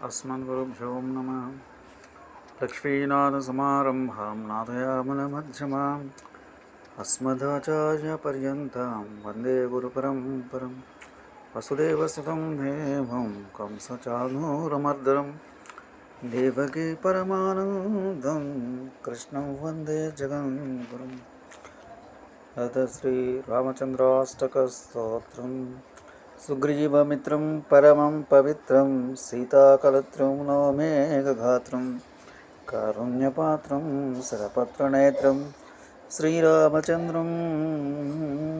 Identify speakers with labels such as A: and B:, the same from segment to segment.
A: अस्मद्गुरुभ्यो नमः लक्ष्मीनाथसमारम्भां नाथयामनमध्यमाम् अस्मदाचार्यपर्यन्तां वन्दे गुरुपरम्परं वसुदेवसुतं देवं कंसचानूरमर्दनं देवकी परमानन्दं कृष्णं वन्दे जगद्गुरुम् अथ श्रीरामचन्द्राष्टकस्तोत्रम् సుగ్రీవమిత్రం పరమం పవిత్రం సీతాకలత్రం నోమేఘాత్రం కారుణ్యపాత్రం శరపత్రనేత్రం శ్రీరామచంద్రం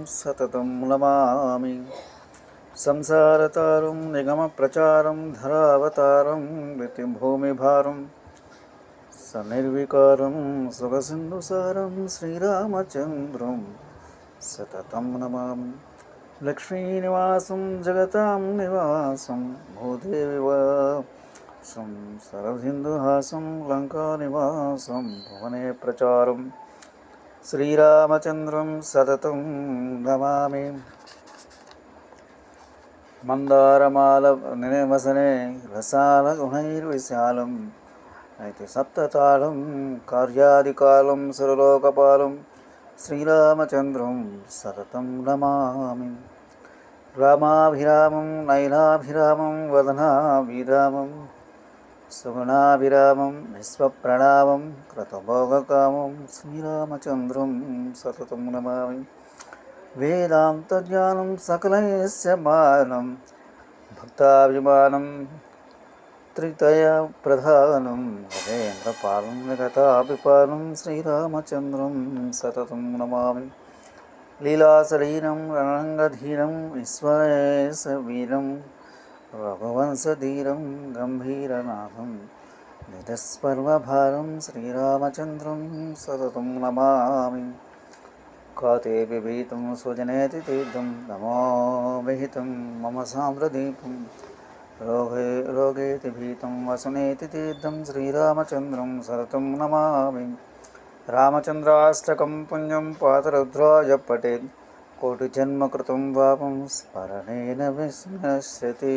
A: సతతం నమామి సంసారతారం నిగమప్రచారం ధరావతారం భూమిభారం సనిర్వికారం సుఖసింధుసారం శ్రీరామచంద్రం సతతం నమామి లక్ష్మీనివాసం జగతాం నివాసం భూదేవి నివాసం సరసింధుహాసం లంకా నివాసం భువనే ప్రచారం. శ్రీరామచంద్రం సతతం నమామి. మందారమాల నివసనే రసాల గుణైర్విశాలం. అయితే సప్తతాళం కార్యాదికాలం సురలోకపాలం. శ్రీరామచంద్రం సతతం నమామి. రామాభిరామం నైలాభిరామం వదనాభిరామం సుగుణాభిరామం విశ్వప్రణామం కృతభోగకామం శ్రీరామచంద్రం సతతం నమామి. వేదాంతజ్ఞానం సకలైస్య బాణం భక్తాభిమానం త్రితయ ప్రధానం నరేంద్రపాలం గతాభిపాలం శ్రీరామచంద్రం సతతం నమామి. లీలాశరీరం రణరంగధీరం విశ్వాయేశ వీరం రఘువంశధీరం గంభీరనాథం నిజస్పర్వభారం శ్రీరామచంద్రం సతతం నమామి కాతే బిభీతం సుజనేతి తీర్థం నమో విహితం మమ సామ్రదీపం రోగే రోగేతి భీతం వసునేతి తీర్థం శ్రీరామచంద్రం సరతం నమామి రామచంద్రాష్టకం పుణ్యం పాతరుద్రాయ పటే కోటి జన్మకృతం వాపం స్మరణేన విస్మశ్యతి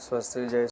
A: స్వస్తి జయ